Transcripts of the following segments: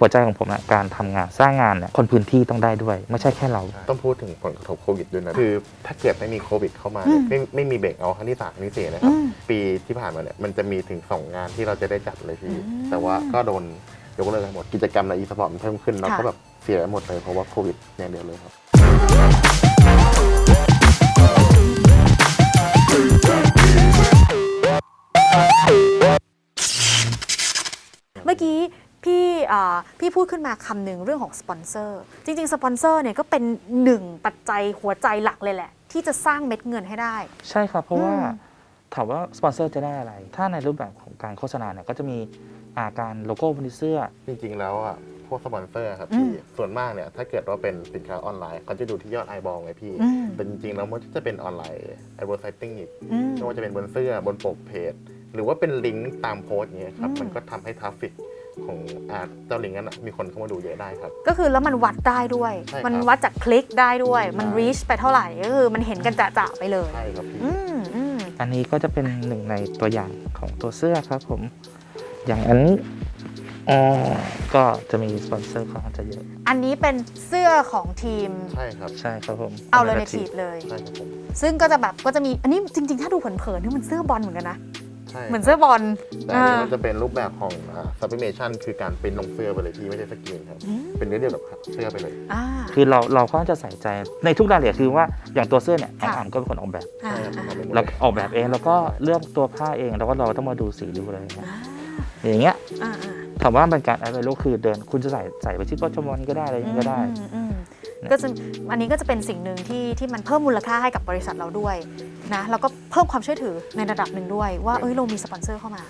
หัวใจของผมนะการทำงานสร้างงานเนี่ยคนพื้นที่ต้องได้ด้วย ไม่ใช่แค่เรา ต้องพูดถึงผลกระทบโควิดด้วยนะ คือถ้าเกิดไม่มีโควิดเข้ามาอืเนี่ยมไม่ไม่มีเบรกเอาท์ครั้งที่สามครั้งที่สี่นะครับอืมปีที่ผ่านมาเนี่ยมันจะมีถึง 2 งานที่เราจะได้จัดเลยพี่อืมแต่ว่าก็โดนยกเลิกกันหมดกิจกรรมในอีสปอร์ตมันเพิ่มขึ้นเราก็ค่ะ แบบเสียหมดเลยเพราะว่าโควิดอย่างเดียวเลยครับ เมื่อกี้ พี่อ่าพี่พูดขึ้นมาคำหนึ่งเรื่องของสปอนเซอร์จริง ๆ สปอนเซอร์เนี่ยก็เป็นหนึ่งปัจจัยหัวใจหลักเลยแหละ ที่จะสร้างเม็ดเงินให้ได้ ใช่ครับ เพราะว่าอืมถามว่าสปอนเซอร์จะได้อะไร ถ้าในรูปแบบของการโฆษณาเนี่ยก็จะมีอาการโลโก้บนเสื้อ จริงๆ แล้วอะพวกสปอนเซอร์ครับอืมพี่ ส่วนมากเนี่ยถ้าเกิดว่าเป็นสินค้าออนไลน์เขาจะดูที่ยอดไอบอลไงพี่อืมแต่จริงๆ แล้วมันจะเป็นออนไลน์ไอเวอร์ไซติ้งอีกอืมไม่ว่าจะเป็นบนเสื้อบนปกเพจ หรือว่าเป็นลิงก์ตามโพสต์อย่างเงี้ยครับอืมมันก็ทำให้ทราฟฟิก ของอาเจ้าลิงก์นั้นนะมีคนเข้ามาดูเยอะได้ครับ ก็คือแล้วมันวัดได้ด้วยใช่ครับมันวัดจากคลิกได้ด้วย มันใช่ reach ไปเท่าไหร่ก็คือมันเห็นกันจะๆไปเลยใช่ครับพี่อืมอืมอันนี้ก็จะเป็นหนึ่งในตัวอย่างของตัวเสื้อครับผม อย่างอันนี้อ๋อก็จะมีสปอนเซอร์ค่อนข้างจะเยอะ อันนี้เป็นเสื้อของทีม ใช่ครับ ใช่ครับผม เอาเลยในทีฟเลย ใช่ครับผม ซึ่งก็จะแบบก็จะมี อันนี้จริง ๆ ถ้าดูเผินๆนี่มันเสื้อบอลเหมือนกันนะใช่เหมือนเสื้อบอลแต่อันนี้มันจะเป็นรูปแบบของซับ i ิเมชันคือการเป็นลงเสื้อไปเลยพี่ไม่ได้สกรีนครับอืมเป็นเนื้อเดียวกับเสื้อไปเลยอ่าคือเราเราค่อนข้างจะใส่ใจในทุกรายละเอียดคือว่าอย่างตัวเสื้อเนี่ยน้องค่ะอ่านก็เป็นคนออกแบบอ่าใช่ครับอ่าทำเป็นหมดเราเลยออกแบบเองแล้วก็เลือกตัวผ้าเองแล้วก็เราต้องมาดูสีดูอะไรอย่างเงี้ยอย่างเงี้ยอ่าอ่าถามว่าเป็นการแอดไวลูคือเดินคุณจะใส่ใส่ไปที่โต๊ะชมรมก็ได้อะไรอย่างเงี้ยก็ได้อืมอืม ก็จะอันนี้ก็จะเป็นสิ่งหนึ่งที่ที่มันเพิ่มมูลค่าให้กับบริษัทเราด้วยนะแล้วก็เพิ่มความเชื่อถือในระดับหนึ่งด้วย ว่าเอ้ยเรามีสปอนเซอร์เข้ามา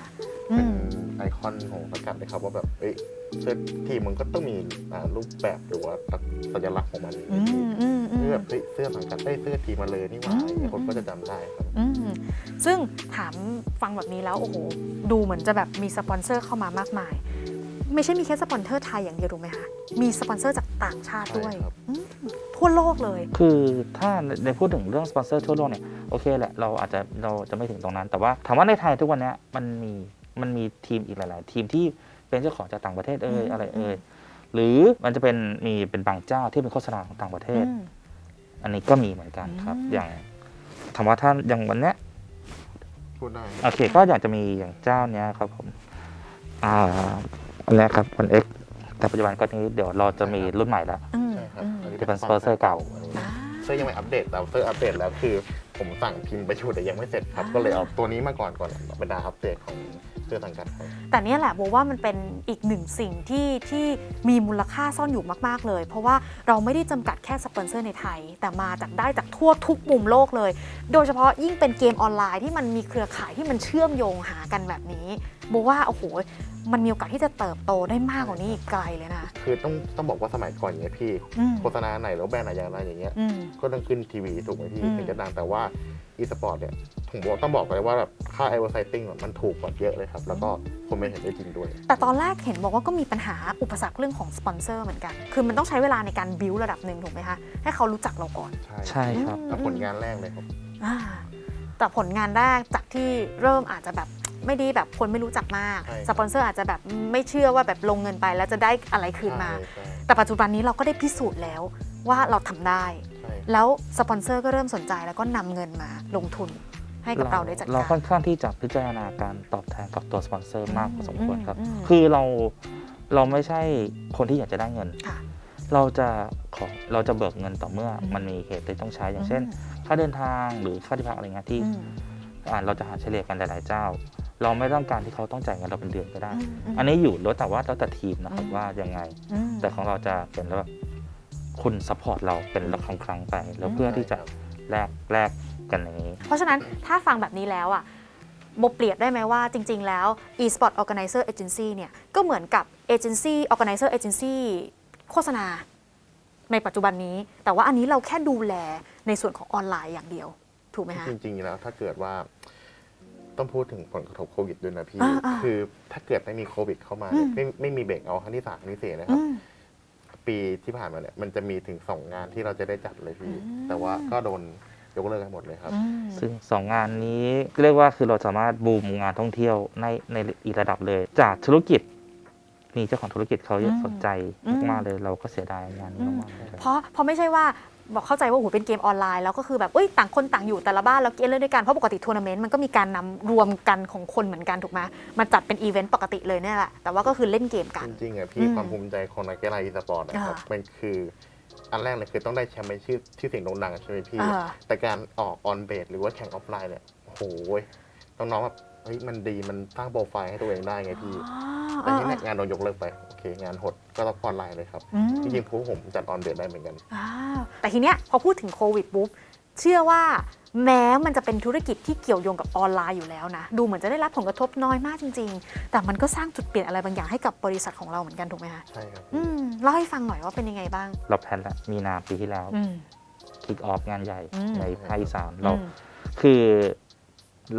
อืเป็นมไอคอนของสังกัดเลยครับว่าแบบเอ้ยเสื้อทีมมันก็ต้องมีอ่ารูปแบบหรือว่าสัญลักษณ์ของมันอืมอืมอืมที่แบบเฮ้ยเสื้อสังกัดได้ยเสื้อทีมมาเลยนี่หว่าอืมอย่างเงี้ยคนก็จะจำได้ครับอืมซึ่งถามฟังแบบนี้แล้วโอ้โหดูเหมือนจะแบบมีสปอนเซอร์เข้ามามากมาย ไม่ใช่มีแค่สปอนเซอร์ไทยอย่างเดียวถูกไหมคะมีสปอนเซอร์จาก ต่างชาติด้วยใช่ครับ อืมทั่วโลกเลย คือถ้าในพูดถึงเรื่องสปอนเซอร์ทั่วโลกเนี่ยโอเคแหละเราอาจจะเราจะไม่ถึงตรงนั้น แต่ว่าถามว่าในไทยทุกวันเนี้ยมันมีมันมีทีมอีกหลาย ๆ ทีมที่เป็นเจ้าของจากต่างประเทศเอ่ยอืม อะไรเอ่ยหรือมันจะเป็นมีเป็นบางเจ้าที่เป็นโฆษณาของต่างประเทศ อืม อันนี้ก็มีเหมือนกันครับ อืม อย่างถามว่าถ้าอย่างวันเนี้ยพูดได้โอเค ก็อยากจะมีอย่างเจ้าเนี้ยครับผมอ่าอันเนี้ยครับวันเอ็ก แต่ปัจจุบันก็นี้เดี๋ยวเราจะมีรุ่นใหม่แล้วอืมใช่ครับอืม อันนี้จะเป็นสปอนเซอร์เก่าอ่า เสื้อยังไม่อัปเดตแต่เสื้ออัปเดตแล้วคือ ผมสั่งพิมพ์ไปชุดแต่ยังไม่เสร็จครับก็เลยเอาตัวนี้มาก่อนก่อนบรรดาอัปเดตของเสื้อสังกัดครับ แต่เนี่ยแหละบอกว่ามันเป็นอีกหนึ่งสิ่งที่ที่มีมูลค่าซ่อนอยู่มาก ๆ เลย เพราะว่าเราไม่ได้จำกัดแค่สปอนเซอร์ในไทย แต่มาจากได้จากทั่วทุกมุมโลกเลย โดยเฉพาะยิ่งเป็นเกมออนไลน์ที่มันมีเครือข่ายที่มันเชื่อมโยงหากันแบบนี้บอกว่าโอ้โห มันมีโอกาสที่จะเติบโตได้มากกว่านี้อีกไกลเลยนะ คือต้องต้องบอกว่าสมัยก่อนอย่างเงี้ยพี่อืม โฆษณาไหนแล้วแบรนด์ไหนอย่างไรอย่างเงี้ย อืม ก็ต้องขึ้นทีวีถูกไหมพี่อืม ถึงจะดังแต่ว่า e-sport เนี่ยผมบอกต้องบอกเลยว่าแบบค่า advertising อะมันถูกกว่าเยอะเลยครับ แล้วก็คนไม่เห็นได้จริงด้วย แต่ตอนแรกเห็นบอกว่าก็มีปัญหาอุปสรรคเรื่องของสปอนเซอร์เหมือนกัน คือมันต้องใช้เวลาในการบิวระดับหนึ่งถูกไหมคะ ให้เขารู้จักเราก่อนใช่ใช่ครับ แล้วผลงานแรกเลยครับ อ่าแต่ผลงานแรกจากที่เริ่มอาจจะแบบ ไม่ดีแบบคนไม่รู้จักมาก ใช่ครับ สปอนเซอร์อาจจะแบบไม่เชื่อว่าแบบลงเงินไปแล้วจะได้อะไรคืนมาใช่ใช่แต่ปัจจุบันนี้เราก็ได้พิสูจน์แล้วว่าเราทำได้ ใช่แล้วสปอนเซอร์ก็เริ่มสนใจแล้วก็นำเงินมาลงทุนให้กับเราได้จัดเราการ ค่อนข้างที่จะพิจารณาการตอบแทนกับตัวสปอนเซอร์มากพอสมควรครับ อืมอืม คือเราเราไม่ใช่คนที่อยากจะได้เงิน ค่ะ เราจะขอเราจะเบิกเงินต่อเมื่ออมมันมีเหตุที่ต้องใช้อย่างเช่น ค่าเดินทางหรือค่าที่พักอะไรเงี้ยที่อืม อ่าเราจะหาเฉลี่ยกันหลายๆเจ้า เราไม่ต้องการที่เขาต้องจ่ายเงินเราเป็นเดือนก็ได้อืมอืมอันนี้อยู่แล้วแต่ว่าแล้วแต่ทีมนะครับอืมว่ายังไงอืมแต่ของเราจะเป็นแบบคุณซัพพอร์ตเราเป็นละครั้งครั้งๆไป แล้วเพื่อที่จะแลกแลกกันอย่างนี้ เพราะฉะนั้นถ้าฟังแบบนี้แล้วอะโบเปรียบได้ไหมว่าจริง ๆ แล้ว e-sport organizer agency เนี่ยก็เหมือนกับ agency organizer agency โฆษณา ในปัจจุบันนี้ แต่ว่าอันนี้เราแค่ดูแลในส่วนของออนไลน์อย่างเดียว ถูกไหมคะจริงๆแล้วถ้าเกิดว่า ต้องพูดถึงผลกระทบโควิดด้วยนะพี่ อ่าอ่าคือถ้าเกิดไม่มีโควิดเข้ามาเนี่ยอืม ไม่ไม่มีเบรกเอาท์ครั้งที่สามครั้งที่สี่นะครับ อืม ปีที่ผ่านมาเนี่ยมันจะมีถึงสองงานที่เราจะได้จัดเลยพี่ อืม แต่ว่าก็โดนยกเลิกกันหมดเลยครับ อืม ซึ่งสองงานนี้เรียกว่าคือเราสามารถบูมงานท่องเที่ยวในในอีกระดับเลย จากธุรกิจมีเจ้าของธุรกิจเขาอืมสนใจอืมมากๆเลย เราก็เสียดายงานนี้มากๆเลย เพราะเพราะไม่ใช่ว่า บอกเข้าใจว่าโอ้โหเป็นเกมออนไลน์แล้วก็คือแบบเอ้ยต่างคนต่างอยู่แต่ละบ้านแล้วเกมเล่นด้วยกันเพราะปกติทัวร์นาเมนต์มันก็มีการนำรวมกันของคนเหมือนกันถูกไหมมาจัดเป็นอีเวนต์ปกติเลยเนี่ยแหละแต่ว่าก็คือเล่นเกมกัน จริงๆอะอืพี่มความภูมิใจของนักกีฬาอีสปอร์ตนะครับอ่ามั มันคืออันแรกเลยคือต้องได้แชมป์เป็นชื่อชื่อเสียงโด่งดังใช่ไหมพี่อ่าแต่การออกออนเบสหรือว่าแข่งออฟไลน์เนี่ยโอ้โหน้องๆแบบเฮ้ยมันดีมันสร้างโปรไฟล์ให้ตัวเองได้ไงพี่ อ๋อ แต่ที่เอเนี่อยงานโดนยกเลิกไปโอเคงานหดก็ต้องออนไลน์เลยครับอืมจริงๆพวกผมจัดออนเบสได้เหมือนกันอ้าวแต่ทีเนี้ยพอพูดถึงโควิดปุ๊บเชื่อว่าแม้มันจะเป็นธุรกิจที่เกี่ยวโยงกับออนไลน์อยู่แล้วนะ ดูเหมือนจะได้รับผลกระทบน้อยมากจริง ๆ แต่มันก็สร้างจุดเปลี่ยนอะไรบางอย่างให้กับบริษัทของเราเหมือนกันถูกไหมคะใช่ครับ อืมเล่าให้ฟังหน่อยว่าเป็นยังไงบ้าง เราแพลนละมีนาปีที่แล้วอืม คิกออฟงานใหญ่อืม ในภาคอีสานเรา อืมคือ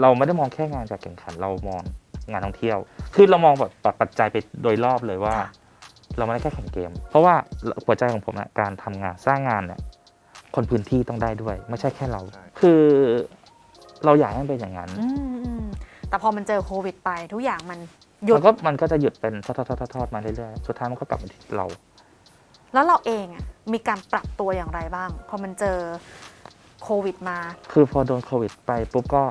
เราไม่ได้มองแค่งานการแข่งขันเรามอง งานท่องเที่ยว คือเรามองแบบปัจจัยไปโดยรอบเลยว่าค่ะเราไม่ได้แค่แข่งเกม เพราะว่าหัวใจของผมนะการทำงานสร้างงานเนี่ยคนพื้นที่ต้องได้ด้วย ไม่ใช่แค่เราใช่คือเราอยากให้มันเป็นอย่างนั้นอืมอืมแต่พอมันเจอโควิดไปทุกอย่างมันหยุมัดนก็มันก็จะหยุดเป็นทอดทอดทอดทอดมาเรื่อยๆสุดท้ายมันก็กลับมาที่เรา แล้วเราเองอะมีการปรับตัวอย่างไรบ้าง พอมันเจอโควิดมา คือพอโดนโควิดไปปุ๊บก็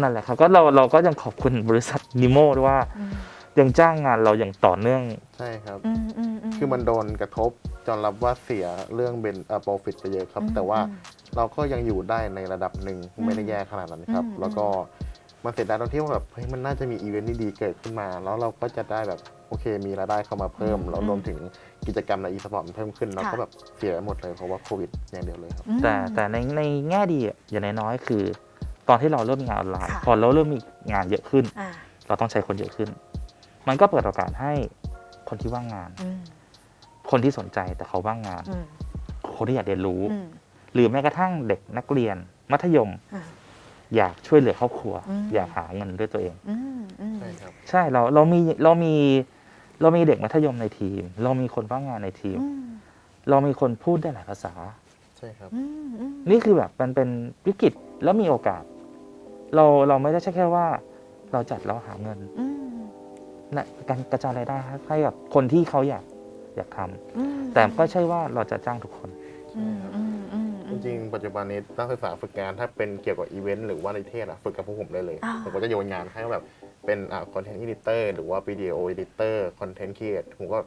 นั่นแหละครับก็เราเราก็ยังขอบคุณบริษัทนิโมด้วยว่าอืมยังจ้างงานเราอย่างต่อเนื่อง ใช่ครับ อืมอืมอืม คือมันโดนกระทบจนรับว่าเสียเรื่องเป็นเอ่อโปรฟิตไปเยอะครับ อืมแต่ว่าอืมเราก็ยังอยู่ได้ในระดับหนึ่งอืมไม่ได้แย่ขนาดนั้นครับ อืม แล้วก็มันเสียดายตรงที่ว่าแบบเฮ้ยมันน่าจะมีอีเวนต์ที่ดีเกิดขึ้นมา แล้วเราก็จะได้แบบโอเค มีรายได้เข้ามาเพิ่มอืมแล้วรวมถึงกิจกรรมในอีสปอร์ตเพิ่มขึ้นเราค่ะก็แบบเสียหมดเลยเพราะว่าโควิดอย่างเดียวเลยครับอืมแต่แต่ในในแง่ดีอะอย่างน้อยๆคือ ตอนที่เราเริ่มมีงานออนไลน์ค่ะ พอเราเริ่มมีงานเยอะขึ้น อ่าเราต้องใช้คนเยอะขึ้น มันก็เปิดโอกาสให้คนที่ว่างงาน อืมคนที่สนใจแต่เขาว่างงาน อืมคนที่อยากเรียนรู้ อืมหรือแม้กระทั่งเด็กนักเรียน มัธยมอ่า อยากช่วยเหลือครอบครัว อืม อยากหาเงินด้วยตัวเอง อืมอืม ใช่ครับ ใช่เราเรามีเรามีเรามีเด็กมัธยมในทีม เรามีคนว่างงานในทีม อืมเรามีคนพูดได้หลายภาษา ใช่ครับ อืมอืมนี่คือแบบมันเป็นวิกฤตแล้วมีโอกาส เราเราไม่ได้ใช่แค่ว่า เราจัดเราหาเงินอืมนะการกระจายรายได้ให้กับคนที่เขาอยากอยากทำอืมแต่ก็ใช่ว่าเราจะจ้างทุกคน อืมอืมอืมจริงๆปัจจุบันนี้นักศึกษาฝึกงานถ้าเป็นเกี่ยวกับอีเวนต์หรือว่านิเทศอะฝึกกับพวกผมได้เลยอ่า ผมก็จะโยนงานให้แบบเป็นอ่าคอนเทนต์อีดิเตอร์หรือว่าวิดีโออีดิเตอร์คอนเทนต์ครีเอทผมก็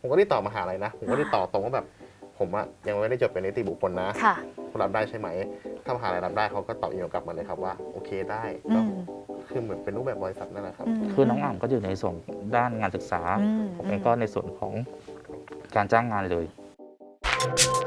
ผมก็ได้ต่อมหาลัยนะ ผมก็ได้ต่อตรงว่าแบบผมอะยังไม่ได้จบเป็นนิติบุคคลนะ ค่ะคุณรับได้ใช่ไหม ถ้ามหาลัยรับได้เขาก็ตอบอีเมลกลับมาเลยครับว่าโอเคได้อืก็มคือเหมือนเป็นรูปแบบบริษัทนั่นแหละครับ ม คือน้องอ่ำก็อยู่ในส่วนด้านงานศึกษา อืผมเองก็ในส่วนของการจ้างงานเลยอ